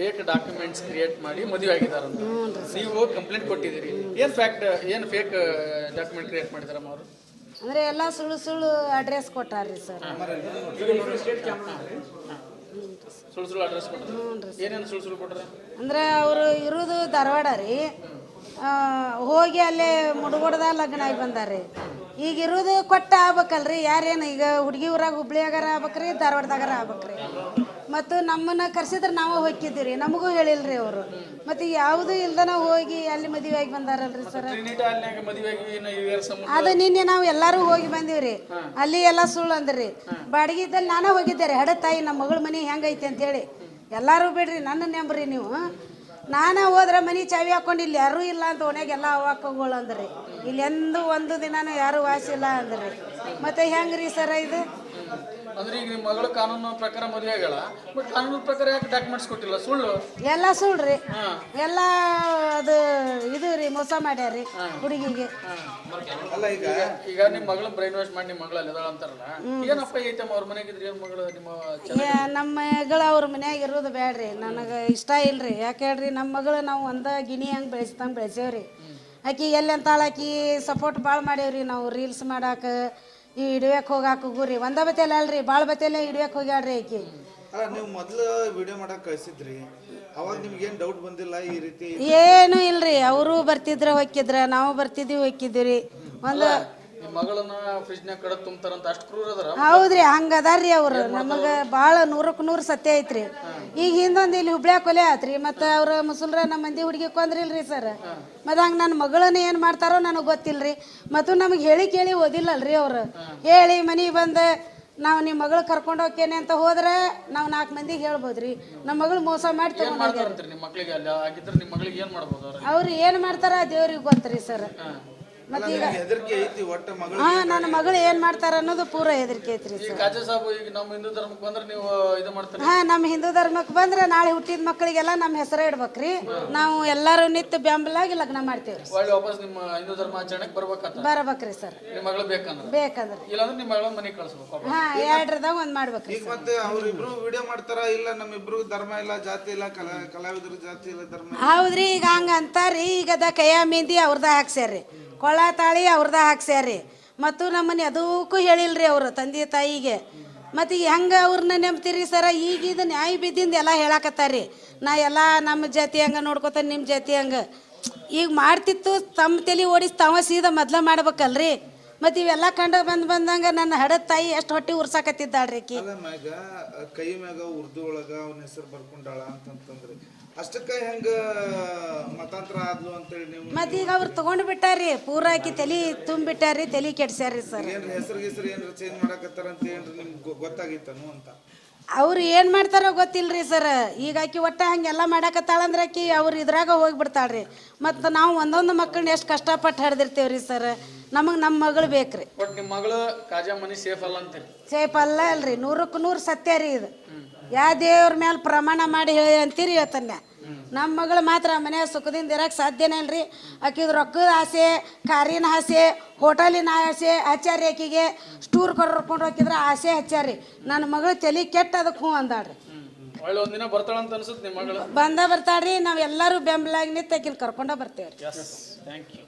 Fake documents create ಮಾಡಿ ಮದುವೆ ಆಗಿದ್ದಾರೆ ನೀವು ಕಂಪ್ಲೇಂಟ್ ಕೊಟ್ಟಿದ್ದೀರಿ. ಏನ್ ಫ್ಯಾಕ್ಟ್ ಏನ್ ಫೇಕ್ ಡಾಕ್ಯುಮೆಂಟ್ ಕ್ರಿಯೇಟ್ ಮಾಡಿದಾರಮ್ಮ ಅವರು? ಅಂದ್ರೆ ಎಲ್ಲ ಸುಳ್ಳು ಸುಳ್ಳು ಅಡ್ರೆಸ್ ಕೊಟ್ಟಾರ್ರಿ ಸರ್ ಸುಳ್ಳು ಸುಳ್ಳು ಅಡ್ರೆಸ್ ಕೊಟ್ಟರೆ? ಏನೇನು ಸುಳ್ಳು ಸುಳ್ಳು ಕೊಟ್ರೆ ಅಂದ್ರೆ ಅವರು ಇರೋದು ಧಾರವಾಡ ರೀ. ಆ, ಹೋಗಿ ಅಲ್ಲೇ ಮುಡುಗೋಡದ ಲಗ್ನ ಆಗಿ ಬಂದಾರ್ರಿ. ಈಗ ಇರೋದು ಕೊಟ್ಟ ಆಗ್ಬೇಕಲ್ರಿ. ಯಾರೇನು ಈಗ ಹುಡುಗಿ ಊರಾಗ ಹುಬ್ಳಿಯಾಗಾರ ಆಗ್ಬೇಕ್ರಿ ಧಾರವಾಡದಾಗಾರ ಆಗ್ಬೇಕ್ರಿ. ಮತ್ತು ನಮ್ಮನ್ನ ಕರ್ಸಿದ್ರೆ ನಾವು ಹೋಗಿದ್ದೀವಿ ನಮಗೂ ಹೇಳಿಲ್ರಿ ಅವರು. ಮತ್ತು ಯಾವುದೂ ಇಲ್ದನ ಹೋಗಿ ಅಲ್ಲಿ ಮದುವೆಯಾಗಿ ಬಂದಾರಲ್ರಿ ಸರ್? ಅದು ನಿನ್ನೆ ನಾವು ಎಲ್ಲರೂ ಹೋಗಿ ಬಂದೀವ್ರಿ. ಅಲ್ಲಿ ಎಲ್ಲ ಸುಳ್ಳು ಅಂದ್ರಿ. ಬಾಡಿಗೆ ಇದ್ದಲ್ಲಿ ನಾನೇ ಹೋಗಿದ್ದೆ ರೀ ಹಡ ತಾಯಿ ನಮ್ಮ ಮಗಳ ಮನೆ ಹೆಂಗೈತಿ ಅಂತೇಳಿ. ಎಲ್ಲರೂ ಬಿಡ್ರಿ ನನ್ನ ನೆಂಬ್ರಿ ನೀವು. ನಾನೇ ಹೋದ್ರೆ ಮನೆ ಚಾವಿ ಹಾಕೊಂಡು ಇಲ್ಲಿ ಯಾರೂ ಇಲ್ಲ ಅಂತ ಓಣ್ಯಾಗ ಎಲ್ಲ ಹಾಕೋಗಳು ಅಂದ್ರಿ. ಇಲ್ಲಿ ಎಂದು ಒಂದು ದಿನಾನು ಯಾರು ವಾಸಿಲ್ಲ ಅಂದ್ರಿ. ಮತ್ತೆ ಹೆಂಗ್ರಿ ಸರ ಇದು? ಅಂದ್ರೆ ಈಗ ನಿಮ್ಮ ಮಗಳು ಕಾನೂನು ಪ್ರಕಾರ ಮದುವೆ ಆಗಲ್ಲ ಬಟ್ ಕಾನೂನು ಪ್ರಕಾರ ಯಾಕೆ ಡಾಕ್ಯುಮೆಂಟ್ಸ್ ಕೊಟ್ಟಿಲ್ಲ? ಸುಳ್ಳು? ಎಲ್ಲ ಸುಳ್ರಿ ಎಲ್ಲ ಅದು ಇದು ರೀ ಮೋಸ ಮಾಡ್ಯಾರಿ ಹುಡುಗಿಗೆ. ಅಲ್ಲ ಈಗ ಈಗ ನಿಮ್ಮ ಮಗಳನ್ನ ಬ್ರೈನ್ ವಾಶ್ ಮಾಡಿ ನಿಮ್ಮ ಮಗಳಲ್ಲಿ ಅಲ್ಲಿದಾಳ ಅಂತಾರಲ್ಲ ಏನಪ್ಪ ಐತಮ್ಮ ಅವ್ರ ಮನೆಗಿದ್ರಿ ಏನ್ ಮಗಳು ನಿಮ್ಮ ಏ, ನಮ್ಮ ಮಗಳು ಅವ್ರ ಮನ್ಯಾಗ ಇರೋದು ಬೇಡ್ರಿ ನನಗೆ ಇಷ್ಟ ಇಲ್ರಿ. ಯಾಕೆ ಹೇಳ್ರಿ ನಮ್ಮ ಮಗಳು ನಾವು ಒಂದ ಗಿಣಿ ಹಂಗೆ ಬೆಳೆಸ್ದಂಗೆ ಬೆಳೆಸೇವ್ರಿ. ಆಕಿ ಎಲ್ಲಿ ಅಂತಾಳ ಆಕಿ ಸಪೋರ್ಟ್ ಭಾಳ ಮಾಡೇವ್ರಿ ನಾವು ರೀಲ್ಸ್ ಮಾಡಾಕ ಈ ಇಡ್ಬೇಕು ಹೋಗಾಕ ಗುರಿ ಒಂದ ಬತ್ತೆಲ್ಲ ಅಲ್ರಿ ಭಾಳ ಬತ್ತೇಲೆ ಇಡ್ಬೇಕು ಹೋಗ್ಯಾಳ್ರಿ ಈಕಿ ಅಲ್ಲ ನೀವು ಮೊದ್ಲು ವಿಡಿಯೋ ಮಾಡಕ್ ಕಳ್ಸಿದ್ರಿ. ಅವಾಗ ನಿಮ್ಗೆ ಏನ್ ಡೌಟ್ ಬಂದಿಲ್ಲ ಈ ರೀತಿ? ಏನು ಇಲ್ರಿ ಅವರು ಬರ್ತಿದ್ರ ಹೊಕ್ಕಿದ್ರ. ನಾವು ಬರ್ತಿದ್ವಿ ಹೊಕ್ಕಿದ್ವಿ ಒಂದು ನಿಮ್ಮ ಮಗಳನ್ನ ಫ್ರಿಜ್ನಾಗ ಕಡ ತುಂಬ್ತಾರಂತ ಅಷ್ಟು ಕ್ರೂರ ಅದಾರ? ಹೌದ್ರಿ ಹಂಗ ಅದಾರ್ರಿ ಅವ್ರು. ನಮಗೆ ಭಾಳ ನೂರಕ್ಕೆ ನೂರು ಸತ್ಯ ಐತ್ರಿ. ಈಗ ಹಿಂದೊಂದು ಇಲ್ಲಿ ಹುಬ್ಳ್ಯಾಗ ಕೊಲೆ ಆತ್ರಿ ಮತ್ತು ಅವ್ರ ಮುಸುಲ್ರ ನಮ್ಮ ಮಂದಿ ಹುಡುಗಿ ಕೊಂದ್ರಿಲ್ರಿ ಸರ್. ಮತ್ತು ಹಂಗೆ ನನ್ನ ಮಗಳನ್ನ ಏನು ಮಾಡ್ತಾರೋ ನನಗೆ ಗೊತ್ತಿಲ್ರಿ. ಮತ್ತು ನಮಗೆ ಹೇಳಿ ಕೇಳಿ ಓದಿಲ್ಲಲ್ರಿ ಅವರು. ಹೇಳಿ ಮನೆಗೆ ಬಂದು ನಾವು ನಿಮ್ಮ ಮಗಳು ಕರ್ಕೊಂಡು ಹೋಗ್ತೇನೆ ಅಂತ ಹೋದ್ರೆ ನಾವು ನಾಲ್ಕು ಮಂದಿಗೆ ಹೇಳ್ಬೋದ್ರಿ. ನಮ್ಮ ಮಗಳು ಮೋಸ ಮಾಡಿ ತಗೊಂಡು ಅವ್ರು? ಏನು ಮಾಡ್ತಾರ ದೇವ್ರಿಗೆ ಗೊತ್ತರಿ ಸರ್. ಅಲ್ಲ ಈಗ ಹೆದರಿಕೆ ಐತಿ ಒಟ್ಟ ಮಗಳು ಹಾಂ ನನ್ನ ಮಗಳು ಏನು ಮಾಡ್ತಾರ ಅನ್ನೋದು ಪೂರ ಹೆದರಿಕೆ ಐತ್ರಿ ಈಗ ಕಾಜಾ ಸಾಬ್ ಈಗ ನಮ್ಮ ಹಿಂದೂ ಧರ್ಮಕ್ಕೆ ಬಂದ್ರೆ ನೀವು ಇದು ಮಾಡ್ತಾರೆ? ಹಾ ನಮ್ಮ ಹಿಂದೂ ಧರ್ಮಕ್ಕೆ ಬಂದ್ರೆ ನಾಳೆ ಹುಟ್ಟಿದ ಮಕ್ಕಳಿಗೆಲ್ಲ ನಮ್ಮ ಹೆಸರು ಇಡ್ಬೇಕ್ರಿ. ನಾವು ಎಲ್ಲಾರು ನಿತ್ಯ ಬೆಂಬಲಾಗಿ ಲಗ್ನ ಮಾಡ್ತೇವ್ರಿ ಒಳ್ಳೆ ವಾಪಸ್ ನಿಮ್ಮ ಹಿಂದೂ ಧರ್ಮ ಆಚರಣೆಗೆ ಬರ್ಬೇಕಂತ? ರೀ ಸರ್. ನಿಮ್ಮ ಮಗಳು ಬೇಕಂದ್ರೆ? ಬೇಕಂದ್ರೆ. ಇಲ್ಲಾಂದ್ರೆ ನಿಮ್ಮ ಮಗಳ ಮನೆಗೆ ಕಳಿಸ್ಬೇಕು ವಾಪಸ್. ಹಾ ಎರಡ್ರದಾಗ ಒಂದ್ ಮಾಡ್ಬೇಕ್ರಿ ಈಗ ಮತ್ತೆ ಅವ್ರಿಬ್ರು ವಿಡಿಯೋ ಮಾಡ್ತಾರ? ಇಲ್ಲ ನಮ್ಮಿಬ್ರು ಧರ್ಮ ಇಲ್ಲ ಜಾತಿ ಇಲ್ಲ ಕಲಾ ಕಲಾವಿದ್ರ ಜಾತಿ ಇಲ್ಲ ಧರ್ಮ ಇಲ್ಲ. ಹೌದ್ರಿ ಈಗ ಹಂಗ ಅಂತಾರ್ರಿ. ಈಗ ಅದ ಕೈಯ ಮೆಹಂದಿ ಅವ್ರದ ಹಾಕ್ಸ್ಯಾರ್ರಿ. ಕೊಳ್ಳ ತಾಳಿ ಅವ್ರದ ಹಾಕ್ಸ್ಯಾರಿ. ಮತ್ತು ನಮ್ಮನೆ ಅದಕ್ಕೂ ಹೇಳಿಲ್ರಿ ಅವರು ತಂದೆ ತಾಯಿಗೆ. ಮತ್ತು ಹೆಂಗೆ ಅವ್ರನ್ನ ನೆಮ್ತೀರಿ ಸರ? ಈಗ ಇದು ನ್ಯಾಯ ಬಿದ್ದಿಂದ ಎಲ್ಲ ಹೇಳಾಕತ್ತಾರ್ರಿ ನಾ ಎಲ್ಲ ನಮ್ಮ ಜಾತಿ ಹಂಗೆ ನೋಡ್ಕೊತಾನೆ ನಿಮ್ಮ ಜಾತಿ ಹಂಗೆ. ಈಗ ಮಾಡ್ತಿತ್ತು ತಮ್ಮ ತಲೆ ಓಡಿಸಿ ತಾವ ಸೀದಾ ಮೊದ್ಲು ಮಾಡ್ಬೇಕಲ್ರಿ? ಮತ್ತು ಇವೆಲ್ಲ ಕಂಡು ಬಂದು ಬಂದಂಗ ನನ್ನ ಹಡ ತಾಯಿ ಎಷ್ಟು ಹೊಟ್ಟೆ ಉರ್ಸಾಕತ್ತಿದ್ದಾಳ್ರಿ ಆಕಿ. ಅಲ್ಲ ಮ್ಯಾಗ ಕೈ ಮ್ಯಾಗ ಉರ್ದು ಒಳಗ ಅವನ ಹೆಸರು ಬರ್ಕೊಂಡಾಳ ಅಂತಂತಂದ್ರೆ ಅಷ್ಟಕ್ಕ ಹೆಂಗ ಮತಾಂತರ ಆದ್ಲು ಅಂತೇಳಿ ನೀವು ಮತ್ತು ಈಗ ಅವ್ರು ತೊಗೊಂಡು ಬಿಟ್ಟಾರ್ರಿ ಪೂರಾಕಿ ತಲೆ ತುಂಬಿಟ್ಟಾರಿ ತಲೆ ಕೆಡ್ಸ್ಯಾರಿ ಸರ್. ಏನ್ರ ಹೆಸರು ಗಿಸ್ರು ಏನ್ರ ಚೇಂಜ್ ಮಾಡಕತ್ತಾರ ಅಂತ ಏನ್ರಿ ನಿಮ್ಗೆ ಗೊತ್ತಾಗಿತ್ತನು ಅಂತ. ಅವ್ರು ಏನು ಮಾಡ್ತಾರೋ ಗೊತ್ತಿಲ್ರಿ ಸರ್. ಈಗ ಆಕಿ ಒಟ್ಟ ಹಂಗೆಲ್ಲ ಮಾಡಾಕತ್ತಾಳಂದ್ರೆ ಆಕಿ ಅವ್ರು ಇದ್ರಾಗ ಹೋಗ್ಬಿಡ್ತಾಳ್ರಿ. ಮತ್ತು ನಾವು ಒಂದೊಂದು ಮಕ್ಕಳನ್ನ ಎಷ್ಟು ಕಷ್ಟಪಟ್ಟು ಹಡ್ದಿರ್ತೀವ್ರಿ ಸರ್. ನಮಗೆ ನಮ್ಮ ಮಗಳು ಬೇಕ್ರಿ. ಬಟ್ ನಿಮ್ಮ ಮಗಳು ಕಾಜಾ ಮನಿ ಸೇಫ್ ಅಲ್ಲ ಅಂತೀರಿ? ಸೇಫ್ ಅಲ್ಲ ಅಲ್ರಿ. ನೂರಕ್ಕೆ ನೂರು ಸತ್ಯ ರೀ ಇದು. ಯಾವ ದೇವ್ರ ಮೇಲೆ ಪ್ರಮಾಣ ಮಾಡಿ ಹೇಳಿ ಅಂತೀರಿ ಇವತ್ತನ್ನ ನಮ್ಮ ಮಗಳು ಮಾತ್ರ ಮನೆಯ ಸುಖದಿಂದ ಇರಕ್ಕೆ ಸಾಧ್ಯನೇ ಇಲ್ರಿ. ಆಕಿದು ರೊಕ್ಕದ ಆಸೆ ಕಾರಿನ ಆಸೆ ಹೋಟೆಲಿನ ಆಸೆ ಹಚ್ಚಾರಿ ಆಕಿಗೆ. ಸ್ಟೂರ್ ಕರ್ಕೊಂಡು ಹೋಗಿದ್ರೆ ಆಸೆ ಹಚ್ಚಾರಿ ನನ್ನ ಮಗಳು ತಲೆ ಕೆಟ್ಟ ಅದಕ್ಕೆ ಹ್ಞೂ ಅಂದಾಳ್ರಿ. ಬಂದ ಬರ್ತಾಳ್ರಿ ನಾವೆಲ್ಲರೂ ಬೆಂಬಲಾಗಿ ನಿಂತು ಆಕಿನ ಕರ್ಕೊಂಡ ಬರ್ತೇವ್ರಿ. Thank you